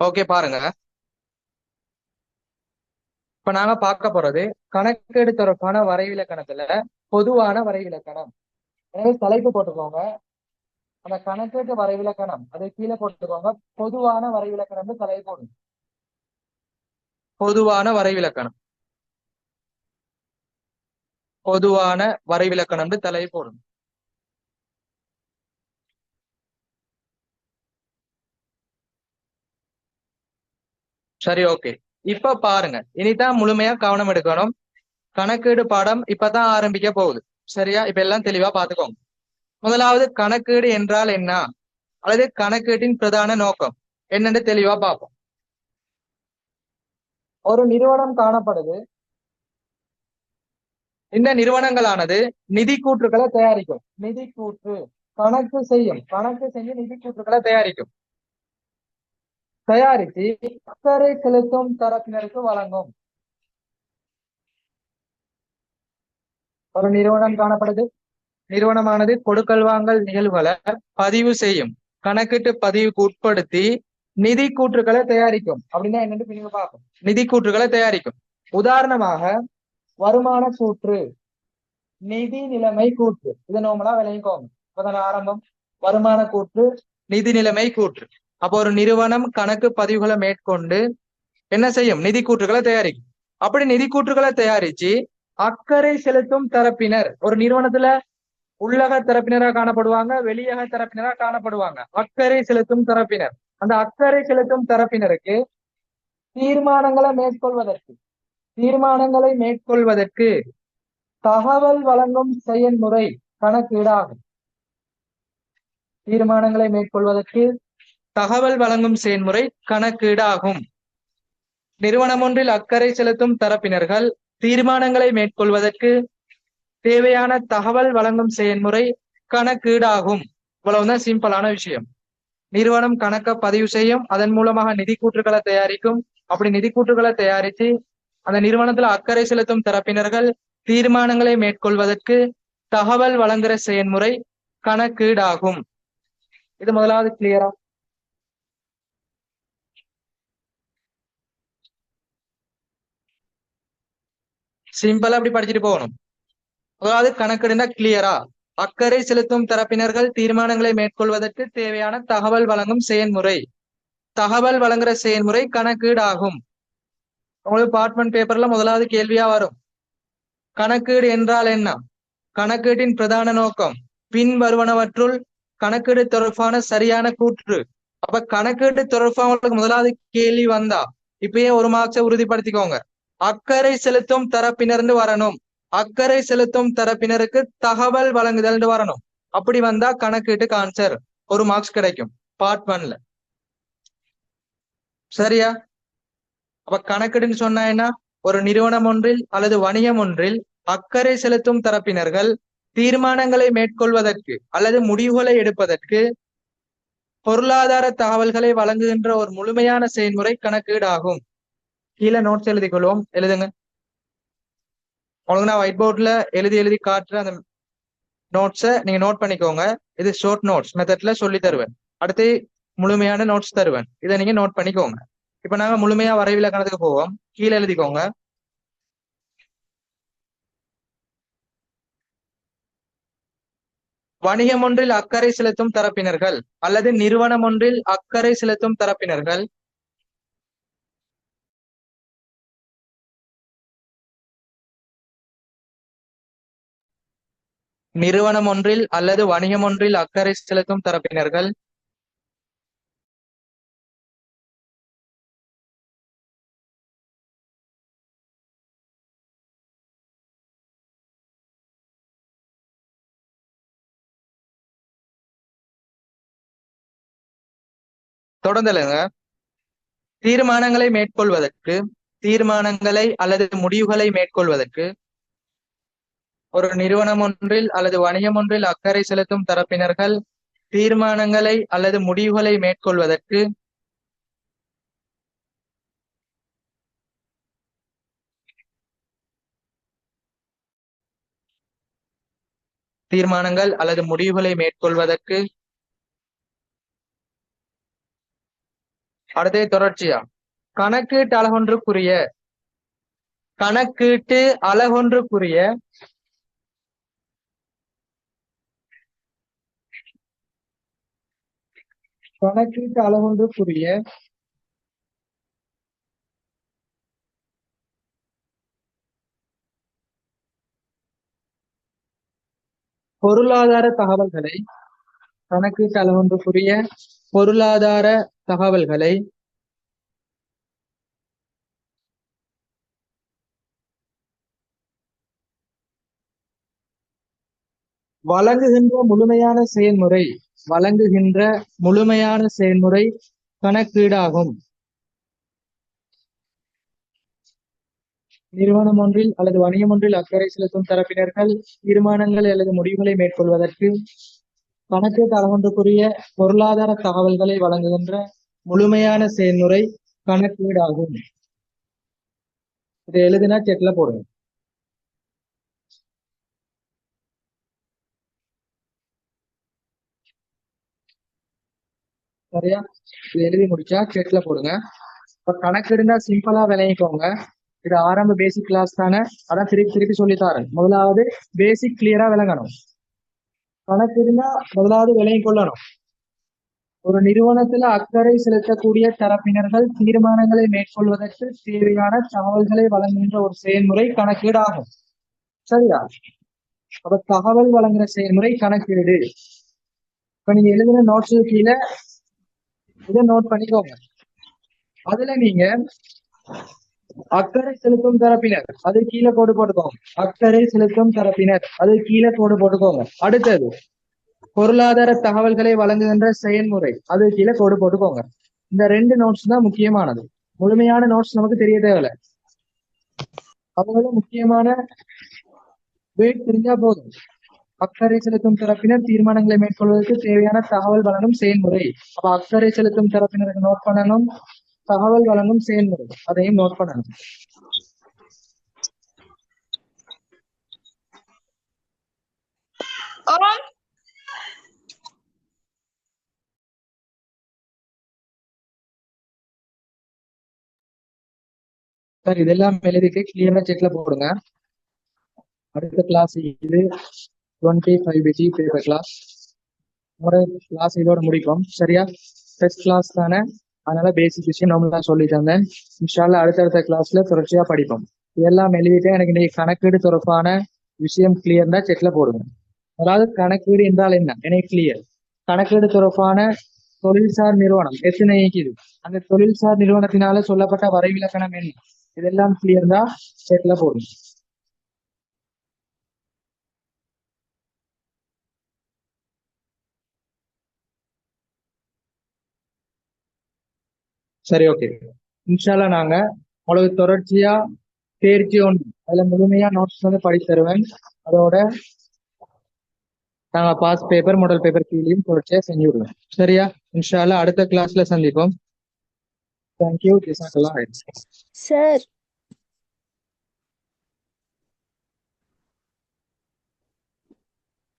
Okay பாருங்க. இப்ப நாங்க பார்க்க போறது கணக்கெடு வரைவிலக்கணத்துல பொதுவான வரைவிலக்கணம். எனவே தலைப்பு போட்டுக்கோங்க. அந்த கணக்கெடுத்த வரைவிலக்கணம் அதை கீழே போட்டுக்கோங்க. பொதுவான வரைவிலக்கணம் தலைப்பு போடுங்க. பொதுவான வரைவிலக்கணம். பொதுவான வரைவிலக்கணம் தலை போடும் சரி ஓகே இப்ப பாருங்க. இனிதான் முழுமையா கவனம் எடுக்கணும். கணக்கீடு பாடம் இப்பதான் ஆரம்பிக்க போகுது. சரியா? இப்ப எல்லாம் தெளிவா பாத்துக்கோங்க. முதலாவது கணக்கீடு என்றால் என்ன? அல்லது கணக்கீட்டின் பிரதான நோக்கம். என்னன்னு தெளிவா பார்ப்போம். ஒரு நிறுவனம் காணப்படுது. இந்த நிறுவனங்களானது நிதி கூற்றுகளை தயாரிக்கும். நிதி கூற்று. கணக்கு செய்யும். கணக்கு செய்ய நிதி கூற்றுகளை தயாரிக்கும். தயாரித்து அக்கறை செலுத்தும் தரப்பினருக்கு வழங்கும். ஒரு நிறுவனம் காணப்படுது. நிறுவனமானது கொடுக்கல் வாங்கல் நிகழ்வுகளை பதிவு செய்யும். கணக்கிட்டு பதிவுக்கு உட்படுத்தி நிதி கூற்றுகளை தயாரிக்கும். அப்படின்னா என்னன்னு பிரிவு பார்ப்போம். நிதி கூற்றுகளை தயாரிக்கும். உதாரணமாக வருமான கூற்று நிதி நிலைமை கூற்று. இதை நோமலா விளைவிக்கோங்க இப்பதான் ஆரம்பம். வருமான கூற்று நிதி நிலைமை கூற்று. அப்போ ஒரு நிறுவனம் கணக்கு பதிவுகளை மேற்கொண்டு என்ன செய்யும்? நிதி கூற்றுகளை தயாரிக்கும். அப்படி நிதி கூற்றுகளை தயாரிச்சு அக்கறை செலுத்தும் தரப்பினர் ஒரு நிறுவனத்துல உள்ளக தரப்பினரா காணப்படுவாங்க வெளியக தரப்பினரா காணப்படுவாங்க. அக்கறை செலுத்தும் தரப்பினர். அந்த அக்கறை செலுத்தும் தரப்பினருக்கு தீர்மானங்களை மேற்கொள்வதற்கு தீர்மானங்களை மேற்கொள்வதற்கு தகவல் வழங்கும் செயல்முறை கணக்கீடாகும். தீர்மானங்களை மேற்கொள்வதற்கு தகவல் வழங்கும் செயல்முறை கணக்கீடாகும். நிறுவனம் ஒன்றில் அக்கறை செலுத்தும் தரப்பினர்கள் தீர்மானங்களை மேற்கொள்வதற்கு தேவையான தகவல் வழங்கும் செயல்முறை கணக்கீடாகும். இவ்வளவுதான் சிம்பிளான விஷயம். நிறுவனம் கணக்க பதிவு செய்யும் அதன் மூலமாக நிதி கூற்றுகளை தயாரிக்கும். அப்படி நிதி கூற்றுகளை தயாரித்து அந்த நிறுவனத்துல அக்கறை செலுத்தும் தரப்பினர்கள் தீர்மானங்களை மேற்கொள்வதற்கு தகவல் வழங்குற செயல்முறை கணக்கீடாகும். இது முதலாவது கிளியரா சிம்பிளா அப்படி படிச்சுட்டு போகணும். அதாவது கணக்கெடுனா கிளியரா அக்கறை செலுத்தும் தரப்பினர்கள் தீர்மானங்களை மேற்கொள்வதற்கு தேவையான தகவல் வழங்கும் செயல்முறை தகவல் வழங்குற செயல்முறை கணக்கீடாகும். உங்களுக்கு பார்ட்மெண்ட் பேப்பர்ல முதலாவது கேள்வியா வரும். கணக்கீடு என்றால் என்ன? கணக்கீட்டின் பிரதான நோக்கம். பின் வருவனவற்றுள் கணக்கீடு தொடர்பான சரியான கூற்று. அப்ப கணக்கீடு தொடர்பான முதலாவது கேள்வி வந்தா இப்பயே ஒரு மார்க்ஸை உறுதிப்படுத்திக்கோங்க. அக்கறை செலுத்தும் தரப்பினர்னு வரணும். அக்கறை செலுத்தும் தரப்பினருக்கு தகவல் வழங்குதல் வரணும். அப்படி வந்தா கணக்கீட்டுக்கு ஆன்சர் ஒரு மார்க்ஸ் கிடைக்கும். பார்ட் ஒன்ல சரியா? அப்ப கணக்கீடுன்னு சொன்னா என்ன? ஒரு நிறுவனம் ஒன்றில் அல்லது வணிகம் ஒன்றில் அக்கறை செலுத்தும் தரப்பினர்கள் தீர்மானங்களை மேற்கொள்வதற்கு அல்லது முடிவுகளை எடுப்பதற்கு பொருளாதார தகவல்களை வழங்குகின்ற ஒரு முழுமையான செயல்முறை கணக்கீடு ஆகும் கீழே நோட்ஸ் எழுதி கொள்வோம் எழுதுங்க. உங்களுக்கு நான் ஒயிட் போர்ட்ல எழுதி எழுதி காட்டுற அந்த நோட்ஸை நீங்க நோட் பண்ணிக்கோங்க. இது ஷார்ட் நோட்ஸ் மெத்தட்ல சொல்லி தருவேன். அடுத்து முழுமையான நோட்ஸ் தருவேன். இதை நீங்க நோட் பண்ணிக்கோங்க. இப்ப நாங்க முழுமையா வரைவிலக்கணத்துக்கு போவோம். கீழே எழுதிக்கோங்க. வணிகம் ஒன்றில் அக்கறை செலுத்தும் தரப்பினர்கள் அல்லது நிறுவனம் ஒன்றில் அக்கறை செலுத்தும் தரப்பினர்கள் நிறுவனம் ஒன்றில் அல்லது வணிகம் ஒன்றில் அக்கறை செலுத்தும் தரப்பினர்கள் தொடர்ந்துலங்க தீர்மானங்களை மேற்கொள்வதற்கு தீர்மானங்களை அல்லது முடிவுகளை மேற்கொள்வதற்கு ஒரு நிறுவனம் ஒன்றில் அல்லது வணிகம் ஒன்றில் அக்கறை செலுத்தும் தரப்பினர்கள் தீர்மானங்களை அல்லது முடிவுகளை மேற்கொள்வதற்கு தீர்மானங்கள் அல்லது முடிவுகளை மேற்கொள்வதற்கு அடுத்தது தொடர்ச்சியா? கணக்கீட்டு அழகொன்றுக்குரிய கணக்கீட்டு அழகொன்றுக்குரிய கணக்கீட்டு அழகொன்றுக்குரிய பொருளாதார தகவல்களை கணக்கீட்டு அளவொன்றுக்குரிய பொருளாதார தகவல்களை வழங்குகின்ற முழுமையான செயல்முறை வழங்குகின்ற முழுமையான செயல்முறை கணக்கீடாகும். நிறுவனம் ஒன்றில் அல்லது வணிகம் ஒன்றில் அக்கறை செலுத்தும் தரப்பினர்கள் தீர்மானங்கள் அல்லது முடிவுகளை மேற்கொள்வதற்கு கணக்கு அளவொன்றுக்குரிய பொருளாதார தகவல்களை வழங்குகின்ற முழுமையான செயல்முறை கணக்கீடாகும். இதை எழுதினா செக்ல போடுங்க. சரியா இது எழுதி முடிச்சா செட்ல போடுங்க. இப்ப கணக்கு இருந்தா சிம்பிளா விளையிக்கோங்க இது ஆரம்ப பேசிக் கிளாஸ் தானே? அதான் திருப்பி திருப்பி சொல்லி முதலாவது பேசிக் கிளியரா விளங்கணும். கணக்கு இருந்தா முதலாவது விளையும் கொள்ளணும். ஒரு நிறுவனத்துல அக்கறை செலுத்தக்கூடிய தரப்பினர்கள் தீர்மானங்களை மேற்கொள்வதற்கு தேவையான தகவல்களை வழங்குகின்ற ஒரு செயல்முறை கணக்கீடு ஆகும் சரியா? அப்ப தகவல் வழங்குற செயல்முறை கணக்கீடு. இப்ப நீங்க எழுதின நோட்ஸ் கீழே இதை நோட் பண்ணிக்கோங்க. அதுல நீங்க அக்கறை செலுத்தும் தரப்பினர் அது கீழே கோடு போட்டுக்கோங்க. அக்கறை செலுத்தும் தரப்பினர் அது கீழே கோடு போட்டுக்கோங்க. அடுத்தது பொருளாதார தகவல்களை வழங்குகின்ற செயல்முறை அது கீழே கோடு போட்டுக்கோங்க. இந்த ரெண்டு நோட்ஸ் தான் முக்கியமானது. முழுமையான நோட்ஸ் நமக்கு தெரிய தேவையில்ல. அவங்களும் முக்கியமான வெயிட் தெரிஞ்சா போதும். அக்கறை செலுத்தும் தரப்பினர் தீர்மானங்களை மேற்கொள்வதற்கு தேவையான தகவல் வழங்கும் செயல்முறை. அப்ப அக்கறை செலுத்தும் தரப்பினருக்கு நோட் பண்ணணும். தகவல் வழங்கும் செயல்முறை. அதையும் நோட் பண்ணணும். சார் இதெல்லாம் எழுதிட்டு கிளியரா செக்ல போடுங்க. அடுத்த கிளாஸ் இது twenty five PG paper class ஒரு கிளாஸ் இதோட முடிப்போம். சரியா? டெஸ்ட் கிளாஸ் தானே? அதனால பேசிக் விஷயம் நம்மளா சொல்லி தந்தேன். இன்ஷால்லா அடுத்தடுத்த கிளாஸ்ல தொடர்ச்சியா படிப்போம். இதெல்லாம் எழுதிட்டு எனக்கு இன்னைக்கு கணக்கீடு தொடர்பான விஷயம் கிளியர் தான் செக்ல போடுங்க. அதாவது கணக்கீடு என்றால் என்ன? எனக்கு கிளியர் கணக்கீடு தொடர்பான தொழில்சார் நிறுவனம். எத்தனை இயக்கிது அந்த தொழில்சார் நிறுவனத்தினால சொல்லப்பட்ட வரைவிலக்கணம் என்ன? இதெல்லாம் கிளியர் தான் செக்ல போடுங்க. சரி ஓகே இன்ஷால்லா நாங்க உங்களுக்கு தொடர்ச்சியா தேர்ச்சி ஒன்று அதுல முழுமையா நோட்ஸ் வந்து படித்து தருவேன். அதோட நாங்க பாஸ் பேப்பர் மாடல் பேப்பர் கீழேயும் தொடர்ச்சியா செஞ்சு விடுவோம். சரியா? இன்ஷால்லா அடுத்த கிளாஸ்ல சந்திப்போம். Thank you sir